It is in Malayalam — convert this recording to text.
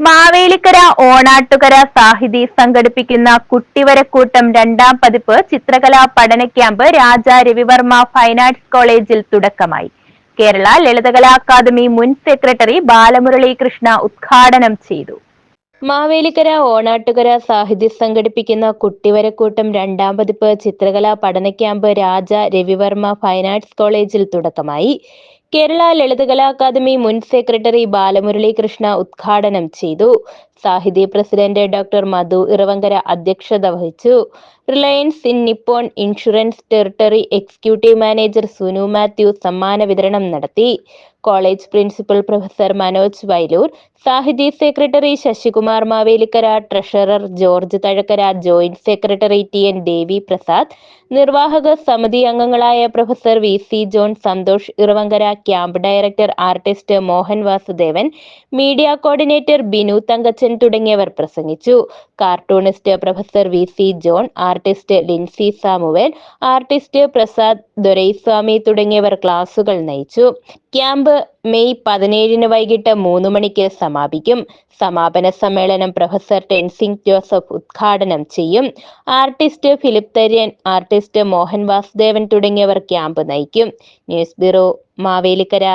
മാവേലിക്കര ഓണാട്ടുകര സാഹിതി സംഘടിപ്പിക്കുന്ന കുട്ടിവരക്കൂട്ടം രണ്ടാം പതിപ്പ് ചിത്രകലാ പഠന camp Raja Ravivarma fine arts കോളേജിൽ തുടക്കമായി. കേരള ലളിതകലാ അക്കാദമി മുൻ സെക്രട്ടറി ബാലമുരളി കൃഷ്ണ ഉദ്ഘാടനം ചെയ്തു. മാവേലിക്കര ഓണാട്ടുകര സാഹിതി സംഘടിപ്പിക്കുന്ന കുട്ടിവരക്കൂട്ടം രണ്ടാം പതിപ്പ് ചിത്രകലാ പഠന camp Raja Ravivarma fine arts കോളേജിൽ തുടക്കമായി. കേരള ലളിതകലാ അക്കാദമി മുൻ സെക്രട്ടറി ബാലമുരളി കൃഷ്ണ ഉദ്ഘാടനം ചെയ്തു. സാഹിതി പ്രസിഡന്റ് ഡോക്ടർ മധു ഇറവങ്കര അധ്യക്ഷത വഹിച്ചു. Reliance in Nippon insurance territory executive manager Sunu Mathew സമ്മാന വിതരണം നടത്തി. College principal professor Manoj Vailoor Sahithi secretary Sasikumar Mavelikkara treasurer George Thazhakkara joint secretary T N Devi Prasad നിർവാഹക സമിതി അംഗങ്ങളായ professor V C John Santhosh Iravankara camp director artist Mohan Vasudevan media coordinator Binu Thankachan തുടങ്ങിയവർ പ്രസംഗിച്ചു. Cartoonist professor V C John artist Lincy Samuel artist Prasad Doraiswamy തുടങ്ങിയവർ ക്ലാസുകൾ നയിച്ചു. ക്യാമ്പ് മെയ് പതിനേഴിന് വൈകിട്ട് മൂന്ന് മണിക്ക് സമാപിക്കും. സമാപന സമ്മേളനം പ്രൊഫസർ ടെൻസിംഗ് ജോസഫ് ഉദ്ഘാടനം ചെയ്യും. ആർട്ടിസ്റ്റ് ഫിലിപ്പ് തര്യൻ ആർട്ടിസ്റ്റ് മോഹൻ വാസുദേവൻ തുടങ്ങിയവർ ക്യാമ്പ് നയിക്കും. News bureau Mavelikkara.